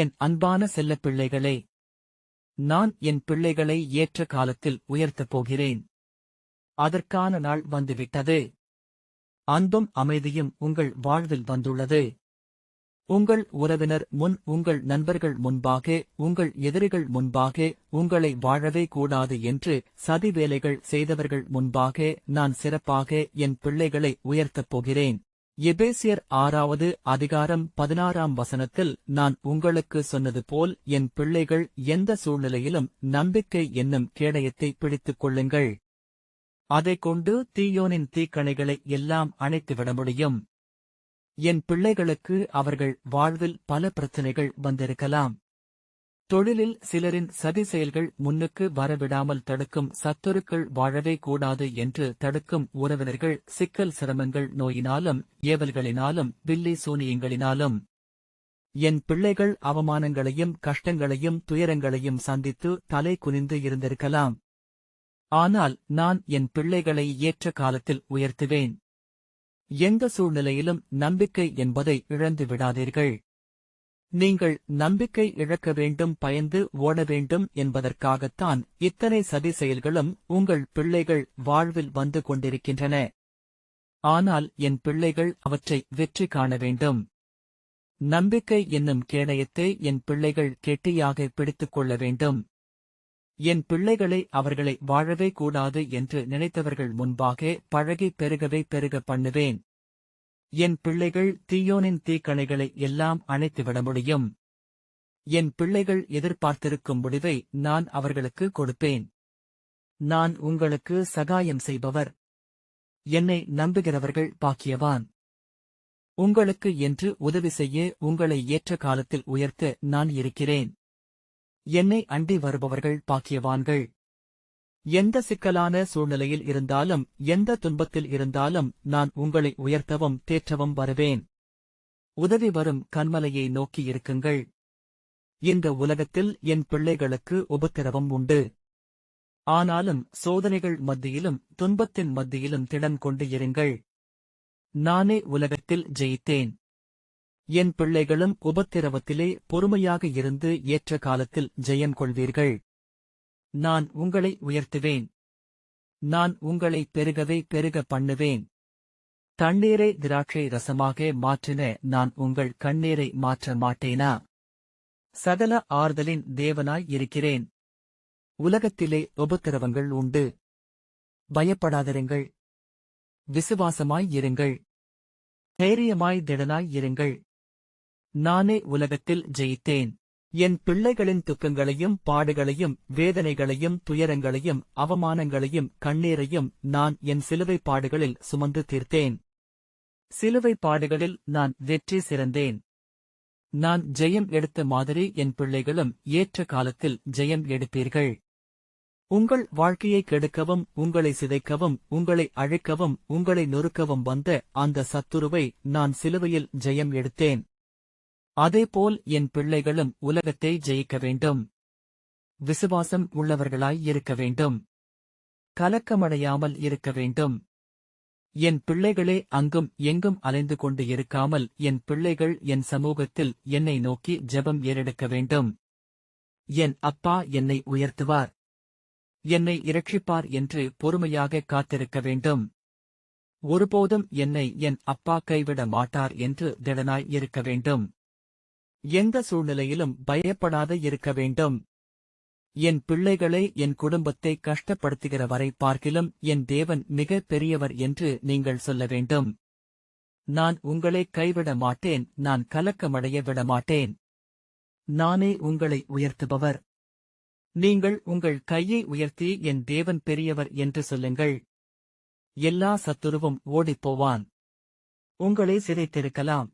என் அன்பான செல்லப்பிள்ளைகளே நான் என் பிள்ளைகளை ஏற்ற காலத்தில் உயர்த்தப் போகிறேன். அதற்கான நாள் வந்துவிட்டது. அன்பும் அமைதியும் உங்கள் வாழ்வில் வந்துள்ளது. உங்கள் உறவினர் முன் உங்கள் நண்பர்கள் முன்பாக உங்கள் எதிரிகள் முன்பாக உங்களை வாழவே கூடாது என்று சதி வேலைகள் செய்தவர்கள் முன்பாக நான் சிறப்பாக என் பிள்ளைகளை உயர்த்தப் போகிறேன். எபேசியர் ஆறாவது அதிகாரம் பதினாறாம் வசனத்தில் நான் உங்களுக்கு சொன்னது போல் என் பிள்ளைகள் எந்த சூழ்நிலையிலும் நம்பிக்கை என்னும் கேடயத்தை பிடித்துக் கொள்ளுங்கள். அதைக் கொண்டு தீயோனின் தீக்கணைகளை எல்லாம் அணைத்துவிட முடியும். என் பிள்ளைகளுக்கு அவர்கள் வாழ்வில் பல பிரச்சனைகள் வந்திருக்கலாம். தொழிலில் சிலரின் சதி செயல்கள் முன்னுக்கு வரவிடாமல் தடுக்கும் சத்துருக்கள் வாழவே கூடாது என்று தடுக்கும் உறவினர்கள் சிக்கல் சிரமங்கள் நோயினாலும் ஏவல்களினாலும் வில்லி சூனியங்களினாலும். என் பிள்ளைகள் அவமானங்களையும் கஷ்டங்களையும் துயரங்களையும் சந்தித்து தலை குனிந்து இருந்திருக்கலாம். ஆனால் நான் என் பிள்ளைகளை ஏற்ற காலத்தில் உயர்த்துவேன். எந்த சூழ்நிலையிலும் நம்பிக்கை என்பதை இழந்து விடாதீர்கள். நீங்கள் நம்பிக்கை இழக்க வேண்டும் பயந்து ஓட வேண்டும் என்பதற்காகத்தான் இத்தனை சதி செயல்களும் உங்கள் பிள்ளைகள் வாழ்வில் வந்து கொண்டிருக்கின்றன. ஆனால் என் பிள்ளைகள் அவற்றை வெற்றி காண வேண்டும். நம்பிக்கை என்னும் கேடயத்தை என் பிள்ளைகள் கெட்டியாக பிடித்துக் கொள்ள வேண்டும். என் பிள்ளைகளை அவர்களை வாழவே கூடாது என்று நினைத்தவர்கள் முன்பாக பழகி பெருகவே பெருக பண்ணுவேன். என் பிள்ளைகள் தீயோனின் தீக்கணைகளை எல்லாம் அணைத்துவிட முடியும். என் பிள்ளைகள் எதிர்பார்த்திருக்கும் முடிவை நான் அவர்களுக்கு கொடுப்பேன். நான் உங்களுக்கு சகாயம் செய்பவர். என்னை நம்புகிறவர்கள் பாக்கியவான். உங்களுக்கு என்று உதவி செய்ய உங்களை ஏற்ற காலத்தில் உயர்த்த நான் இருக்கிறேன். என்னை அண்டி வருபவர்கள் பாக்கியவான்கள். எந்த சிக்கலான சூழ்நிலையில் இருந்தாலும் எந்த துன்பத்தில் இருந்தாலும் நான் உங்களை உயர்த்தவும் தேற்றவும் வருவேன். உதவி வரும் கண்மலையை நோக்கி இருக்குங்கள். இந்த உலகத்தில் என் பிள்ளைகளுக்கு உபத்திரவம் உண்டு. ஆனாலும் சோதனைகள் மத்தியிலும் துன்பத்தின் மத்தியிலும் திடன் கொண்டு இருங்கள். நானே உலகத்தில் ஜெயித்தேன். என் பிள்ளைகளும் உபத்திரவத்திலே பொறுமையாக இருந்து ஏற்ற காலத்தில் ஜெயம் கொள்வீர்கள். நான் உங்களை உயர்த்துவேன். நான் உங்களை பெருகவே பெருக பண்ணுவேன். தண்ணீரை திராட்சை ரசமாக மாற்றின நான் உங்கள் கண்ணீரை மாற்ற மாட்டேனா? சகல ஆறுதலின் தேவனாய் இருக்கிறேன். உலகத்திலே உபத்திரவங்கள் உண்டு. பயப்படாதிருங்கள். விசுவாசமாய் இருங்கள். தைரியமாய் திடனாய் இருங்கள். நானே உலகத்தில் ஜெயித்தேன். என் பிள்ளைகளின் துக்கங்களையும் பாடுகளையும் வேதனைகளையும் துயரங்களையும் அவமானங்களையும் கண்ணீரையும் நான் என் சிலுவை பாடுகளில் சுமந்து தீர்த்தேன். சிலுவை பாடுகளில் நான் வெற்றி சிறந்தேன். நான் ஜெயம் எடுத்த மாதிரி என் பிள்ளைகளும் ஏற்ற காலத்தில் ஜெயம் எடுப்பீர்கள். உங்கள் வாழ்க்கையை கெடுக்கவும் உங்களை சிதைக்கவும் உங்களை அழைக்கவும் உங்களை நொறுக்கவும் வந்த அந்த சத்துருவை நான் சிலுவையில் ஜெயம் எடுத்தேன். அதேபோல் என் பிள்ளைகளும் உலகத்தை ஜெயிக்க வேண்டும். விசுவாசம் உள்ளவர்களாய் இருக்க வேண்டும். கலக்கமடையாமல் இருக்க வேண்டும். என் பிள்ளைகளே அங்கும் எங்கும் அலைந்து கொண்டு இருக்காமல் என் பிள்ளைகள் என் சமூகத்தில் என்னை நோக்கி ஜெபம் ஏறெடுக்க வேண்டும். என் அப்பா என்னை உயர்த்துவார். என்னை இரட்சிப்பார் என்று பொறுமையாக காத்திருக்க வேண்டும். ஒருபோதும் என்னை என் அப்பா கைவிட மாட்டார் என்று திடனாய் இருக்க வேண்டும். எந்த சூழ்நிலையிலும் பயப்படாத இருக்க வேண்டும். என் பிள்ளைகளை என் குடும்பத்தை கஷ்டப்படுத்துகிற வரை பார்க்கிலும் என் தேவன் மிக பெரியவர் என்று நீங்கள் சொல்ல வேண்டும். நான் உங்களை கைவிட மாட்டேன் நான் கலக்கமடைய விட மாட்டேன். நானே உங்களை உயர்த்துபவர். நீங்கள் உங்கள் கையை உயர்த்தி என் தேவன் பெரியவர் என்று சொல்லுங்கள். எல்லா சத்துருவும் ஓடிப்போவான். உங்களை சிதைத்திருக்கலாம்.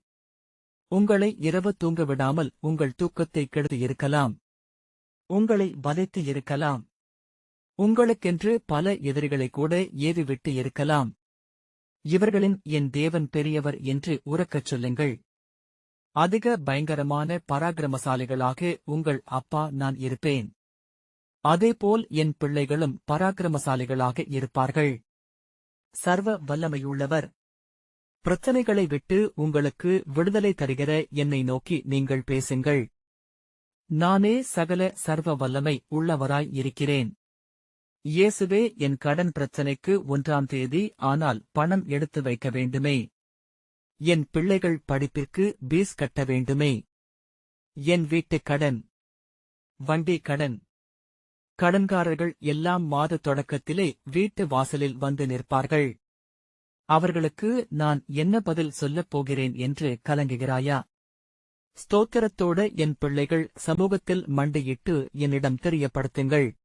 உங்களை இரவு தூங்க விடாமல் உங்கள் தூக்கத்தை கெடுத்து இருக்கலாம். உங்களை வதைத்து இருக்கலாம். உங்களுக்கென்று பல எதிரிகளை கூட ஏவிவிட்டு இருக்கலாம். இவர்களின் என் தேவன் பெரியவர் என்று உறக்கச் சொல்லுங்கள். அதிக பயங்கரமான பராக்கிரமசாலிகளாக உங்கள் அப்பா நான் இருப்பேன். அதேபோல் என் பிள்ளைகளும் பராக்கிரமசாலிகளாக இருப்பார்கள். சர்வ வல்லமையுள்ளவர். பிரச்சனைகளை விட்டு உங்களுக்கு விடுதலை தருகிற என்னை நோக்கி நீங்கள் பேசுங்கள். நானே சகல சர்வ வல்லமை உள்ளவராய் இருக்கிறேன். இயேசுவே என் கடன் பிரச்சனைக்கு ஒன்றாம் தேதி ஆனால் பணம் எடுத்து வைக்க வேண்டுமே. என் பிள்ளைகள் படிப்பிற்கு பீஸ் கட்ட வேண்டுமே. என் வீட்டுக் கடன் வண்டி கடன் கடன்காரர்கள் எல்லாம் மாத தொடக்கத்திலே வீட்டு வாசலில் வந்து நிற்பார்கள். அவர்களுக்கு நான் என்ன பதில் சொல்லப் போகிறேன் என்று கலங்குகிறாயா? ஸ்தோத்திரத்தோட என் பிள்ளைகள் சமூகத்தில் மண்டியிட்டு என்னிடம் தெரியப்படுத்துங்கள்.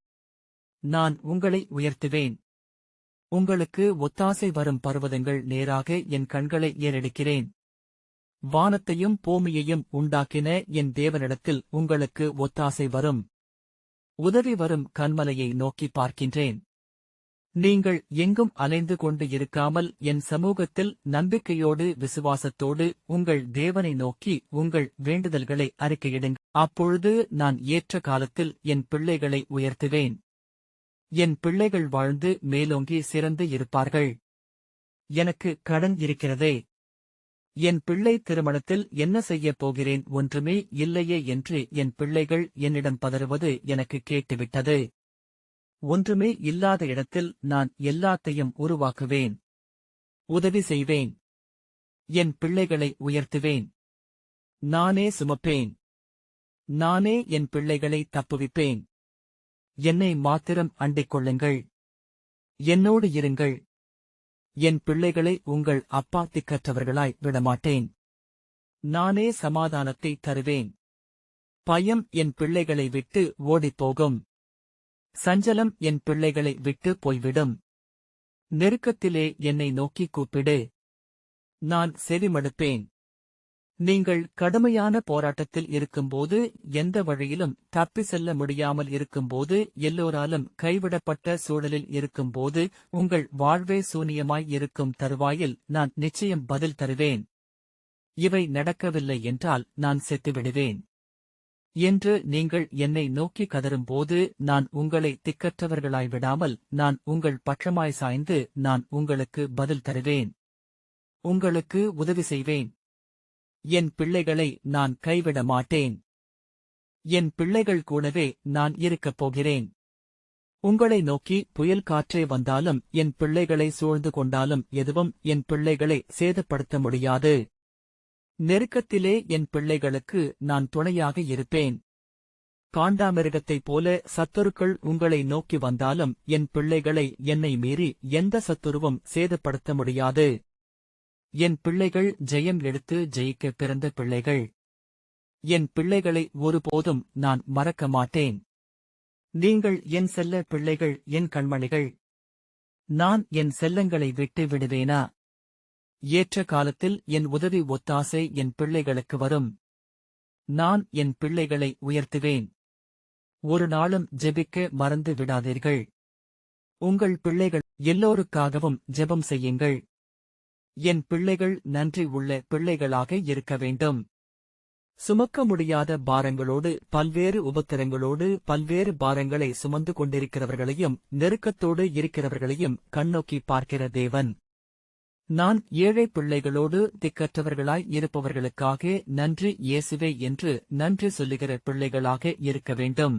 நான் உங்களை உயர்த்துவேன். உங்களுக்கு ஒத்தாசை வரும் பர்வதங்கள் நேராக என் கண்களை ஏறெடுக்கிறேன். வானத்தையும் பூமியையும் உண்டாக்கின என் தேவனிடத்தில் உங்களுக்கு ஒத்தாசை வரும். உதவி வரும் கண்மலையை நோக்கி பார்க்கின்றேன். நீங்கள் எங்கும் அலைந்து கொண்டு இருக்காமல் என் சமூகத்தில் நம்பிக்கையோடு விசுவாசத்தோடு உங்கள் தேவனை நோக்கி உங்கள் வேண்டுதல்களை அறிக்கையிடுங்கள். அப்பொழுது நான் ஏற்ற காலத்தில் என் பிள்ளைகளை உயர்த்துவேன். என் பிள்ளைகள் வாழ்ந்து மேலோங்கி சிறந்து இருப்பார்கள். எனக்கு கடன் இருக்கிறதே. என் பிள்ளை திருமணத்தில் என்ன செய்யப் போகிறேன் ஒன்றுமே இல்லையே என்று என் பிள்ளைகள் என்னிடம் பதறுவது எனக்கு கேட்டுவிட்டது. ஒன்றுமே இல்லாத இடத்தில் நான் எல்லாத்தையும் உருவாக்குவேன். உதவி செய்வேன். என் பிள்ளைகளை உயர்த்துவேன். நானே சுமப்பேன். நானே என் பிள்ளைகளை தப்புவிப்பேன். என்னை மாத்திரம் அண்டிக் கொள்ளுங்கள். என்னோடு இருங்கள். என் பிள்ளைகளை உங்கள் அப்பா திக்கற்றவர்களாய் விடமாட்டேன். நானே சமாதானத்தை தருவேன். பயம் என் பிள்ளைகளை விட்டு ஓடிப்போகும் சஞ்சலம் என் பிள்ளைகளை விட்டு போய்விடும். நெருக்கத்திலே என்னை நோக்கி கூப்பிடு. நான் செவிமடுப்பேன். நீங்கள் கடுமையான போராட்டத்தில் இருக்கும்போது எந்த வழியிலும் தப்பி செல்ல முடியாமல் இருக்கும்போது எல்லோராலும் கைவிடப்பட்ட சூழலில் இருக்கும்போது உங்கள் வாழ்வே சூனியமாய் இருக்கும் தருவாயில் நான் நிச்சயம் பதில் தருவேன். இவை நடக்கவில்லை என்றால் நான் செத்துவிடுவேன். என்று நீங்கள் என்னை நோக்கி கதரும்போது நான் உங்களை திக்கற்றவர்களாய் விடாமல் நான் உங்கள் பட்சமாய் சாய்ந்து நான் உங்களுக்கு பதில் தருவேன். உங்களுக்கு உதவி செய்வேன். என் பிள்ளைகளை நான் கைவிட மாட்டேன். என் பிள்ளைகள் கூடவே நான் இருக்கப் போகிறேன். உங்களை நோக்கி புயல் காற்றே வந்தாலும் என் பிள்ளைகளை சூழ்ந்து கொண்டாலும் எதுவும் என் பிள்ளைகளை சேதப்படுத்த முடியாது. நெருக்கத்திலே என் பிள்ளைகளுக்கு நான் துணையாக இருப்பேன். காண்டாமிருகத்தைப் போல சத்துருக்கள் உங்களை நோக்கி வந்தாலும் என் பிள்ளைகளை என்னை மீறி எந்த சத்துருவும் சேதப்படுத்த முடியாது. என் பிள்ளைகள் ஜெயம் எடுத்து ஜெயிக்க பிறந்த பிள்ளைகள். என் பிள்ளைகளை ஒருபோதும் நான் மறக்க மாட்டேன். நீங்கள் என் செல்ல பிள்ளைகள் என் கண்மணிகள். நான் என் செல்லங்களை விட்டு விடுவேனா? ஏற்ற காலத்தில் என் உதவி ஒத்தாசை என் பிள்ளைகளுக்கு வரும். நான் என் பிள்ளைகளை உயர்த்துவேன். ஒரு நாளும் ஜெபிக்க மறந்து விடாதீர்கள். உங்கள் பிள்ளைகள் எல்லோருக்காகவும் ஜெபம் செய்யுங்கள். என் பிள்ளைகள் நன்றி உள்ள பிள்ளைகளாக இருக்க வேண்டும். சுமக்க முடியாத பாரங்களோடு பல்வேறு உபத்திரங்களோடு பல்வேறு பாரங்களை சுமந்து கொண்டிருக்கிறவர்களையும் நெருக்கத்தோடு இருக்கிறவர்களையும் கண்ணோக்கி பார்க்கிற தேவன். நான் ஏழை பிள்ளைகளோடு திக்கற்றவர்களாய் இருப்பவர்களுக்காக நன்றி இயேசுவே என்று நன்றி சொல்லுகிற பிள்ளைகளாக இருக்க வேண்டும்.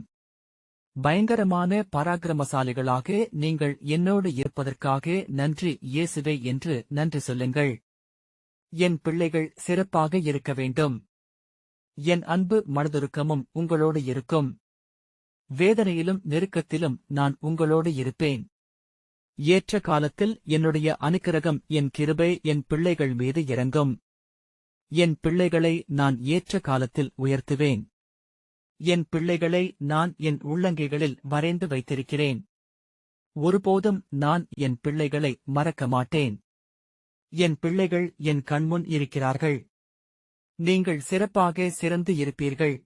பயங்கரமான பராக்கிரமசாலிகளாக நீங்கள் என்னோடு இருப்பதற்காக நன்றி இயேசுவே என்று நன்றி சொல்லுங்கள். என் பிள்ளைகள் சிறப்பாக இருக்க வேண்டும். என் அன்பு மனதுருக்கமும் உங்களோடு இருக்கும். வேதனையிலும் நெருக்கத்திலும் நான் உங்களோடு இருப்பேன். ஏற்ற காலத்தில் என்னுடைய அனுக்கிரகம் என் கிருபை என் பிள்ளைகள் மீது இறங்கும். என் பிள்ளைகளை நான் ஏற்ற காலத்தில் உயர்த்துவேன். என் பிள்ளைகளை நான் என் உள்ளங்கைகளில் வரைந்து வைத்திருக்கிறேன். ஒருபோதும் நான் என் பிள்ளைகளை மறக்க மாட்டேன். என் பிள்ளைகள் என் கண்முன் இருக்கிறார்கள். நீங்கள் சிறப்பாக சிறந்து இருப்பீர்கள்.